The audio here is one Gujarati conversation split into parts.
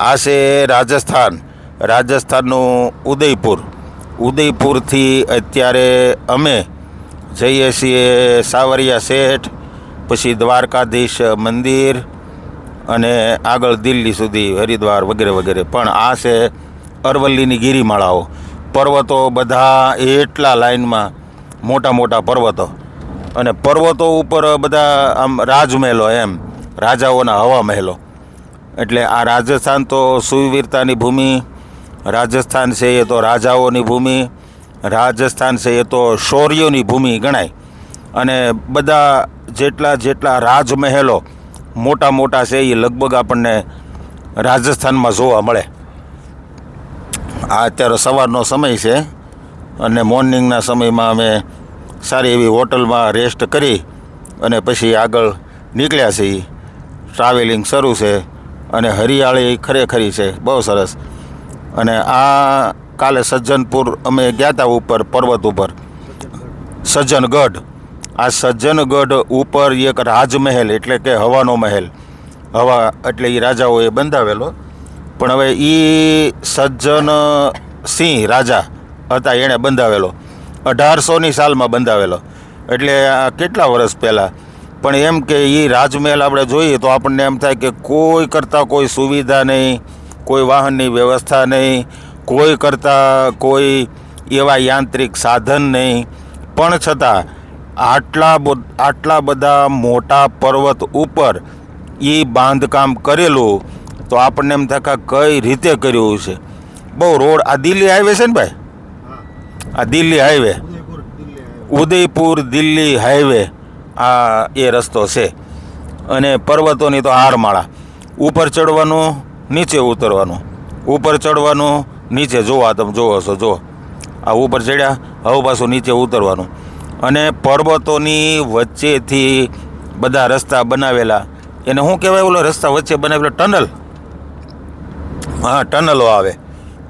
આ છે રાજસ્થાન. રાજસ્થાનનું ઉદયપુર. ઉદયપુરથી અત્યારે અમે જઈએ છીએ સાવરિયા શેઠ, પછી દ્વારકાધીશ મંદિર અને આગળ દિલ્હી સુધી હરિદ્વાર વગેરે વગેરે. પણ આ છે અરવલ્લીની ગિરિમાળાઓ. પર્વતો બધા એટલા લાઈનમાં મોટા મોટા પર્વતો. અને પર્વતો ઉપર બધા આમ રાજમહેલો એમ, રાજાઓના હવા મહેલો એટલે આ રાજસ્થાન તો સુવીરતાની ભૂમિ, રાજસ્થાન છે એ તો રાજાઓની ભૂમિ, રાજસ્થાન છે એ તો શૌર્યોની ભૂમિ ગણાય. અને બધા જેટલા જેટલા રાજમહેલો મોટા મોટા છે એ લગભગ આપણને રાજસ્થાનમાં જોવા મળે. આ અત્યારે સવારનો સમય છે અને મોર્નિંગના સમયમાં અમે સારી એવી હોટલમાં રેસ્ટ કરી અને પછી આગળ નીકળ્યા છીએ. ટ્રાવેલિંગ શરૂ છે. અને હરિયાળી ખરેખરી છે, બહુ સરસ. અને આ કાલે સજ્જનપુર અમે ગયા હતા ઉપર પર્વત ઉપર. સજ્જનગઢ. આ સજ્જનગઢ ઉપર એક રાજમહેલ એટલે કે હવાનો મહેલ. હવા એટલે એ રાજાઓએ બંધાવેલો. પણ હવે એ સજ્જન સિંહ રાજા હતા એણે બંધાવેલો. અઢારસોની સાલમાં બંધાવેલો. એટલે આ કેટલા વર્ષ પહેલાં? પણ એમ કે એ રાજમહેલ આપણે જોઈએ તો આપણને એમ થાય કે કોઈ કરતાં કોઈ સુવિધા નહીં કોઈ વાહનની વ્યવસ્થા નહીં કોઈ કરતાં કોઈ એવા યાંત્રિક સાધન નહીં. પણ છતાં આટલા બ- આટલા બધા મોટા પર્વત ઉપર એ બાંધકામ કરેલું તો આપણને એમ થાય કે કઈ રીતે કર્યું છે? બહુ રોડ આ દિલ્હી હાઈવે છે ને ભાઈ? આ દિલ્હી હાઈવે. ઉદયપુર દિલ્હી હાઈવે. આ એ રસ્તો છે. અને પર્વતોની તો હારમાળા. ઉપર ચડવાનું, નીચે ઉતરવાનું. ઉપર ચડવાનું, નીચે જોવા તમે જોવો છો જો આ ઉપર ચડ્યા, હવે પાછું નીચે ઉતરવાનું. અને પર્વતોની વચ્ચેથી બધા રસ્તા બનાવેલા. એને શું કહેવાય ઓલો રસ્તા વચ્ચે બનાવેલો? ટનલ. હા, ટનલો આવે.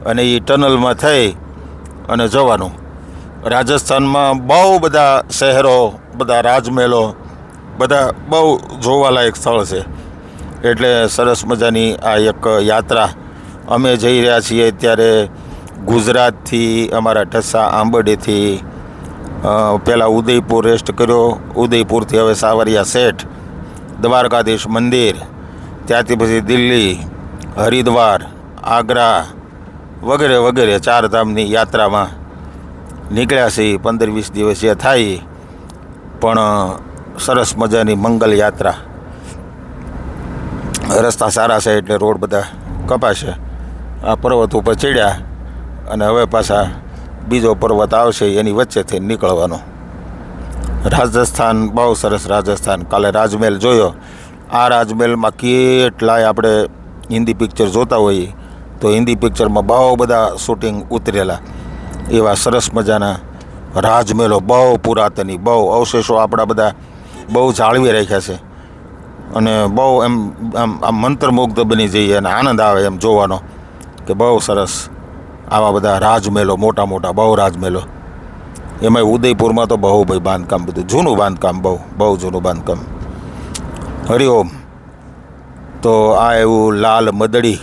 અને એ ટનલમાં થઈ અને જવાનું. રાજસ્થાનમાં બહુ બધા શહેરો બધા રાજમહેલો, બધા બહુ જોવાલાયક સ્થળ છે. એટલે સરસ મજાની આ એક યાત્રા. અમે જઈ રહ્યા છીએ ત્યારે ગુજરાતથી, અમારા ઠસ્સા આંબડેથી પહેલાં ઉદયપુર રેસ્ટ કર્યો. ઉદયપુરથી હવે સાવરિયા શેઠ, દ્વારકાધીશ મંદિર, ત્યાંથી પછી દિલ્હી, હરિદ્વાર, આગ્રા વગેરે વગેરે ચાર ધામની યાત્રામાં નીકળ્યા છીએ. પંદર વીસ દિવસીય થાય. પણ સરસ મજાની મંગલ યાત્રા. રસ્તા સારા છે એટલે રોડ બધા કપાશે. આ પર્વત ઉપર ચડ્યા અને હવે પાછા બીજો પર્વત આવશે એની વચ્ચેથી નીકળવાનો. રાજસ્થાન, બહુ સરસ રાજસ્થાન. કાલે રાજમહેલ જોયો. આ રાજમહેલમાં કેટલાય આપણે હિન્દી પિક્ચર જોતા હોઈએ તો હિન્દી પિક્ચરમાં બહુ બધા શૂટિંગ ઉતરેલા. એવા સરસ મજાના રાજમહેલો બહુ પુરાતની, બહુ અવશેષો આપણા બધા બહુ જાળવી રાખ્યા છે. અને બહુ એમ, આમ આમ મંત્રમુગ્ધ બની જઈએ અને આનંદ આવે એમ જોવાનો કે બહુ સરસ આવા બધા રાજમહેલો મોટા મોટા બહુ રાજમહેલો એમાંય ઉદયપુરમાં તો બહુ ભાઈ બાંધકામ, બધું જૂનું બાંધકામ બહુ બહુ જૂનું બાંધકામ. હરિઓમ તો આ એવું લાલ મદડી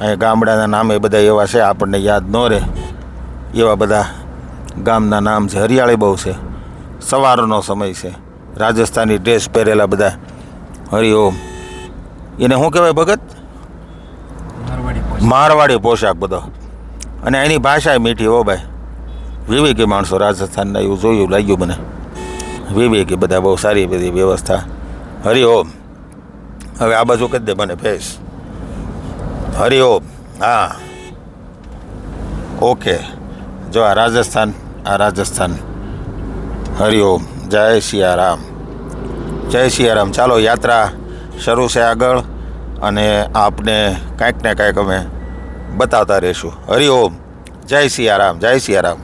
અહીંયા ગામડાના નામે બધા એવા છે, આપણને યાદ ન રહે એવા બધા ગામના નામ છે. હરિયાળી બહુ છે. સવારનો સમય છે. રાજસ્થાની ડ્રેસ પહેરેલા બધા. હરિઓમ એને શું કહેવાય ભગત? મારવાડી પોશાક. બધો. અને એની ભાષા મીઠી હો ભાઈ. વિવેકી માણસો રાજસ્થાનના એવું જોયું લાગ્યું મને. વિવેકી બધા બહુ સારી બધી વ્યવસ્થા. હરિઓમ હવે આ બાજુ કહી દે મને ફેસ હરિઓમ હા. ઓકે. જો આ રાજસ્થાન રાજસ્થાન. હરિઓમ જય સિયારામ જય સિયારામ ચાલો, યાત્રા શરૂ છે આગળ અને આપને કાંઈક ને કાંઈક અમે બતાવતા રહીશું. હરિઓમ જય સિયારામ જય સિયારામ